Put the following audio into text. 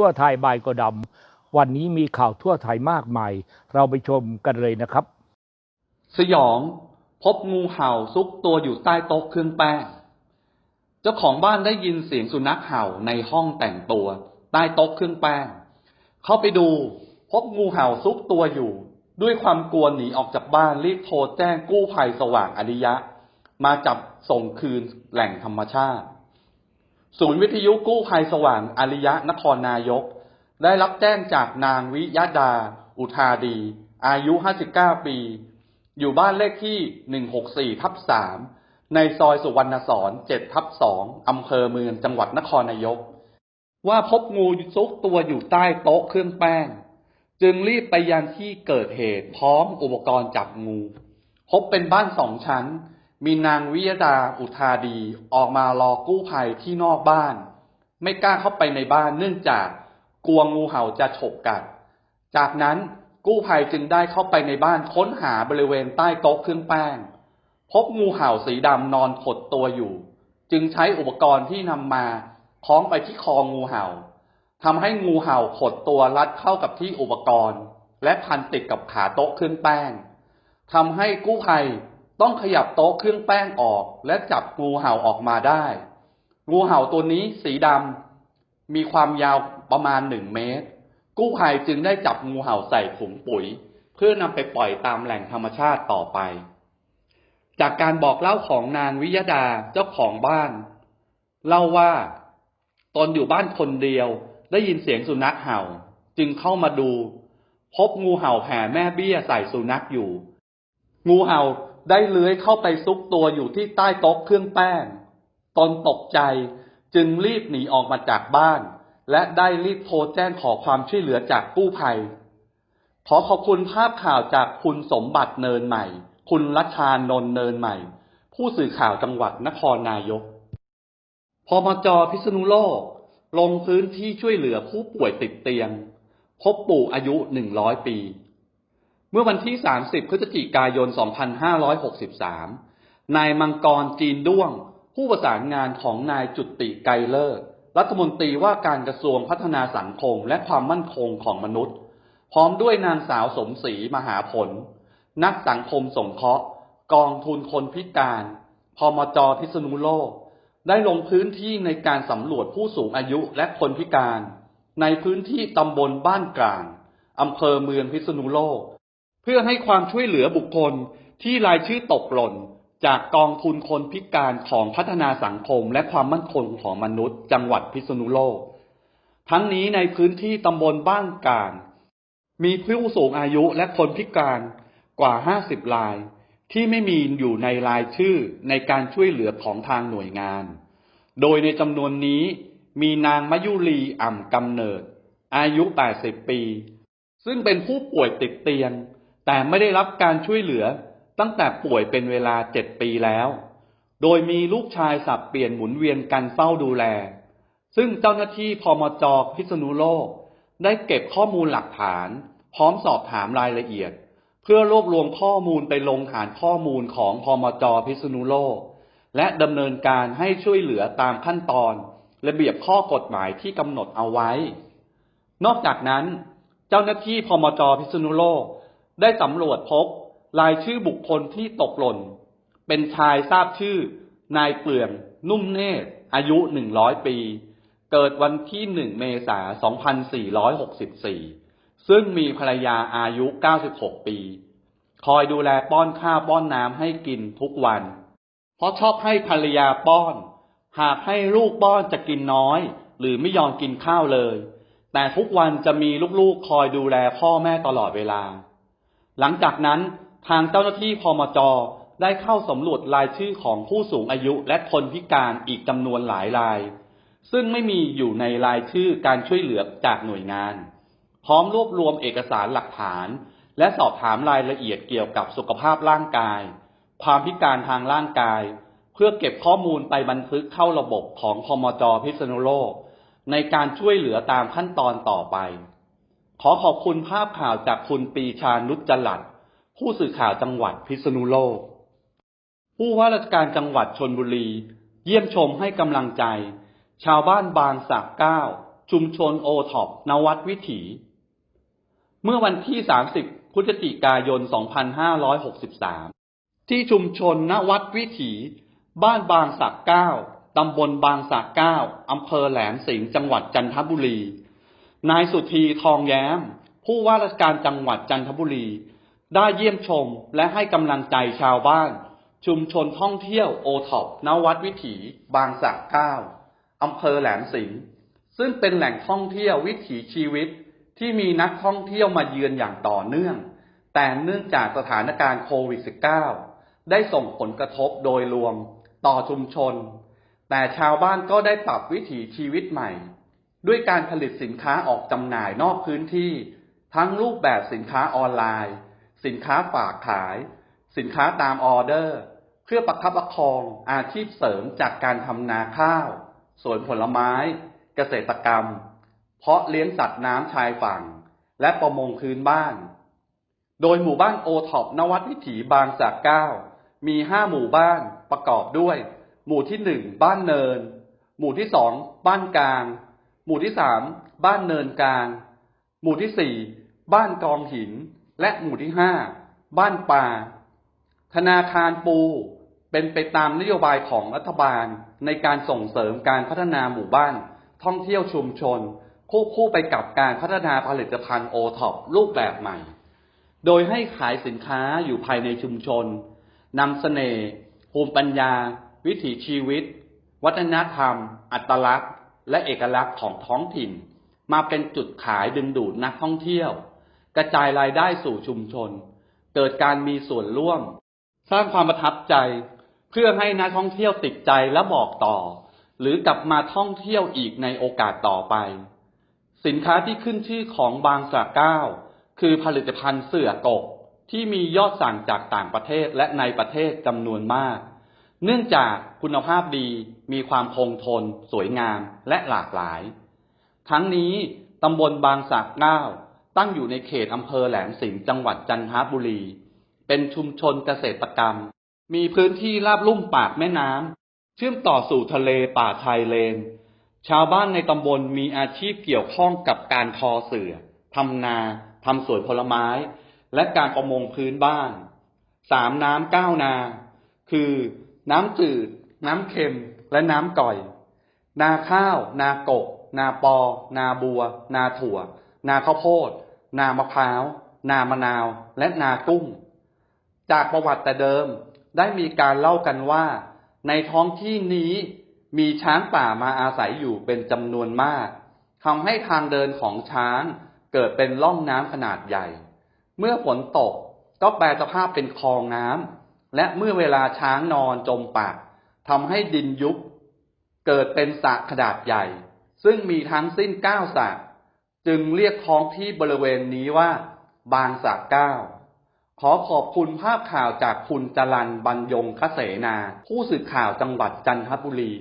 ทั่วไทยบายกอดำวันนี้มีข่าวทั่วไทยมากมาย เราไปชมกันเลยนะครับ สยอง พบงูเห่าซุกตัวอยู่ใต้โต๊ะเครื่องแป้ง เจ้าของบ้านได้ยินเสียงสุนัขเห่าในห้องแต่งตัว ใต้โต๊ะเครื่องแป้ง เข้าไปดู พบงูเห่าซุกตัวอยู่ ด้วยความกลัวหนีออกจากบ้านรีบโทรแจ้งกู้ภัยสว่างอริยะ มาจับส่งคืนแหล่งธรรมชาติ ศูนย์วิทยุกู้ภัยสว่างอริยะนครนายก ได้รับแจ้งจากนางวิยดา อุทาดี อายุ 59 ปี อยู่บ้านเลขที่ 164 ทับ 3 ในซอยสุวรรณสอน7ทับ 2 อำเภอเมืองจังหวัดนครนายก ว่าพบงูซุกตัวอยู่ใต้โต๊ะเครื่องแป้ง จึงรีบไปยังที่เกิดเหตุพร้อมอุปกรณ์จับงู พบเป็นบ้านสองชั้น มีนางวิยดาอุทาดีออกมารอกู้ภัยที่นอกบ้าน ไม่กล้าเข้าไปในบ้านเนื่องจากกลัวงูเห่าจะฉกกัด จากนั้นกู้ภัยจึงได้เข้าไปในบ้านค้นหาบริเวณใต้โต๊ะเครื่องแป้ง พบงูเห่าสีดำนอนขดตัวอยู่ จึงใช้อุปกรณ์ที่นำมาคล้องไปที่คองูเห่าทำให้งูเห่าขดตัวรัดเข้ากับที่อุปกรณ์ และพันติดกับขาโต๊ะเครื่องแป้งทำให้กู้ภัย ต้องขยับโต๊ะเครื่องแป้งออกและจับงูเห่าออกมาได้ งูเห่าตัวนี้สีดำมีความยาวประมาณหนึ่งเมตร กู้ภัยจึงได้จับงูเห่าใส่ถุงปุ๋ย เพื่อนำไปปล่อยตามแหล่งธรรมชาติต่อไป จากการบอกเล่าของนางวิยดาเจ้าของบ้าน เล่าว่าตนอยู่บ้านคนเดียวได้ยินเสียงสุนัขเห่า จึงเข้ามาดู พบงูเห่าแผ่แม่เบี้ยใส่สุนัขอยู่ งูเห่า ได้เลื้อยเข้าไปซุกตัวอยู่ที่ใต้โต๊ะเครื่องแป้ง ตนตกใจจึงรีบหนีออกมาจากบ้าน และได้รีบโทรแจ้งขอความช่วยเหลือจากกู้ภัย ขอขอบคุณภาพข่าวจากคุณสมบัติเนินใหม่ คุณรัชชานนท์เนินใหม่ ผู้สื่อข่าวจังหวัดนครนายกพมจพิษณุโลก ลงพื้นที่ช่วยเหลือผู้ป่วยติดเตียง พบปู่อายุ100ปี เมื่อวันที่ 30 พฤศจิกายน 2563 นายมังกรจีนด้วง ผู้ประสานงานของนายจุติไกเลิศรัฐมนตรีว่าการกระทรวงพัฒนาสังคมและความมั่นคงของมนุษย์ พร้อมด้วยนางสาวสมศรีมหาผล นักสังคมสงเคราะห์ กองทุนคนพิการ พมจพิษณุโลก ได้ลงพื้นที่ในการสำรวจผู้สูงอายุและคนพิการ ในพื้นที่ตำบลบ้านกลางอำเภอเมืองพิษณุโลก พื่อให้ความช่วยเหลือบุคคลที่รายชื่อตกหล่น จากกองทุนคนพิการของพัฒนาสังคมและความมั่นคงของมนุษย์ จังหวัดพิษณุโลก ทั้งนี้ในพื้นที่ตำบลบ้านกางมีผู้สูงอายุและคนพิการกว่า 50 ราย ที่ไม่มีอยู่ในรายชื่อในการช่วยเหลือของทางหน่วยงาน โดยในจำนวนนี้มีนางมยุรีอ่ำกำเนิด อายุ 80 ปี ซึ่งเป็นผู้ป่วยติดเตียง แต่ไม่ได้รับการช่วยเหลือตั้งแต่ป่วยเป็นเวลา7ปีแล้ว โดยมีลูกชายสับเปลี่ยนหมุนเวียนกันเฝ้าดูแล ซึ่งเจ้าหน้าที่พมจพิษณุโลก ได้เก็บข้อมูลหลักฐาน พร้อมสอบถามรายละเอียด เพื่อรวบรวมข้อมูลไปลงฐานข้อมูลของพมจพิษณุโลก และดำเนินการให้ช่วยเหลือตามขั้นตอน ระเบียบข้อกฎหมายที่กำหนดเอาไว้ นอกจากนั้น เจ้าหน้าที่พมจพิษณุโลก ได้สำรวจพบรายชื่อบุคคลที่ตกหล่น เป็นชายทราบชื่อ นายเปลือง นุ่มเนตรอายุ100ปี เกิดวันที่1เมษาสองพันสี่ร้อยน2464ซึ่งมีภรรยาอายุ96ปี คอยดูแลป้อนข้าวป้อนน้ำให้กินทุกวัน เพราะชอบให้ภรรยาป้อน หากให้ลูกป้อนจะกินน้อย หรือไม่ยอมกินข้าวเลย แต่ทุกวันจะมีลูกๆคอยดูแลพ่อแม่ตลอดเวลา หลังจากนั้นทางเจ้าหน้าที่พมจได้เข้าสำรวจรายชื่อของผู้สูงอายุและคนพิการอีกจำนวนหลายราย ซึ่งไม่มีอยู่ในรายชื่อการช่วยเหลือจากหน่วยงาน พร้อมรวบรวมเอกสารหลักฐาน และสอบถามรายละเอียดเกี่ยวกับสุขภาพร่างกาย ความพิการทางร่างกาย เพื่อเก็บข้อมูลไปบันทึกเข้าระบบของพมจพิษณุโลก ในการช่วยเหลือตามขั้นตอนต่อไป ขอขอบคุณภาพข่าวจากคุณปีชานุจจลัด ผู้สื่อข่าวจังหวัดพิษณุโลก ผู้ว่าราชการจังหวัดชนบุรี เยี่ยมชมให้กำลังใจ ชาวบ้านบางสักเก้า ชุมชนโอท็อปนวัดวิถี เมื่อวันที่ 30 พฤศจิกายน 2563 ที่ชุมชนนวัดวิถี บ้านบางสักเก้าตำบลบางสักเก้าอำเภอแหลมสิงห์จังหวัดจันทบุรี นายสุธีทองแย้ม ผู้ว่าราชการจังหวัดจันทบุรี ได้เยี่ยมชมและให้กำลังใจชาวบ้าน ชุมชนท่องเที่ยวโอท็อปนวัดวิถี บางสักเก้าอำเภอแหลมสิงห์ซึ่งเป็นแหล่งท่องเที่ยววิถีชีวิตที่มีนักท่องเที่ยวมาเยือนอย่างต่อเนื่อง แต่เนื่องจากสถานการณ์โควิด -19 ได้ส่งผลกระทบโดยรวมต่อชุมชน แต่ชาวบ้านก็ได้ปรับวิถีชีวิตใหม่ ด้วยการผลิตสินค้าออกจำหน่ายนอกพื้นที่ ทั้งรูปแบบสินค้าออนไลน์ สินค้าฝากขาย สินค้าตามออเดอร์ เพื่อประคับประคองอาชีพเสริมจากการทำนาข้าว สวนผลไม้ เกษตรกรรม เพาะเลี้ยงสัตว์น้ำชายฝั่ง และประมงพื้นบ้าน โดยหมู่บ้านโอท็อปนวัดวิถีบางจากเก้ามีห้าหมู่บ้านประกอบด้วย หมู่ที่หนึ่งบ้านเนิน หมู่ที่สองบ้านกลาง หมู่ที่สามบ้านเนินกลาง หมู่ที่สี่บ้านกองหิน และหมู่ที่ห้าบ้านป่า ธนาคารปูเป็นไปตามนโยบายของรัฐบาลในการส่งเสริมการพัฒนาหมู่บ้าน ท่องเที่ยวชุมชนควบคู่ไปกับการพัฒนาผลิตภัณฑ์โอท็อปรูปแบบใหม่ โดยให้ขายสินค้าอยู่ภายในชุมชนนำเสน่ห์ภูมิปัญญา วิถีชีวิต วัฒนธรรม อัตลักษณ์ และเอกลักษณ์ของท้องถิ่น มาเป็นจุดขายดึงดูดนักท่องเที่ยว กระจายรายได้สู่ชุมชน เกิดการมีส่วนร่วม สร้างความประทับใจ เพื่อให้นักท่องเที่ยวติดใจและบอกต่อ หรือกลับมาท่องเที่ยวอีกในโอกาสต่อไป สินค้าที่ขึ้นชื่อของบางสะเก้าคือผลิตภัณฑ์เสื่อกกที่มียอดสั่งจากต่างประเทศและในประเทศจำนวนมาก เนื่องจากคุณภาพดีมีความคงทน สวยงามและหลากหลาย ทั้งนี้ตำบลบางสักเก้าตั้งอยู่ในเขตอำเภอแหลมสิงห์จังหวัดจันทบุรี เป็นชุมชนเกษตรกรรม มีพื้นที่ราบลุ่มปากแม่น้ำเชื่อมต่อสู่ทะเลป่าชายเลน ชาวบ้านในตำบลมีอาชีพเกี่ยวข้องกับการทอเสือทำนาทำสวนผลไม้ และการประมงพื้นบ้าน สามน้ำเก้านา คือ น้ำจืด น้ำเค็ม และน้ำก่อย นาข้าว นากก นาปอ นาบัว นาถั่ว นาข้าวโพด นามะพร้าว นามะนาว และนากุ้ง จากประวัติแต่เดิมได้มีการเล่ากันว่า ในท้องที่นี้มีช้างป่ามาอาศัยอยู่เป็นจำนวนมากทำให้ทางเดินของช้างเกิดเป็นร่องน้ำขนาดใหญ่ เมื่อฝนตกก็แปลสภาพเป็นคลองน้ำ และเมื่อเวลาช้างนอนจมปากทำให้ดินยุบเกิดเป็นสระขนาดใหญ่ ซึ่งมีทั้งสิ้นเก้าสระจึงเรียกท้องที่บริเวณนี้ว่า บางสระเก้าขอขอบคุณภาพข่าวจากคุณจรันบรรยงคเสนา ผู้สื่อข่าวจังหวัดจันทบุรี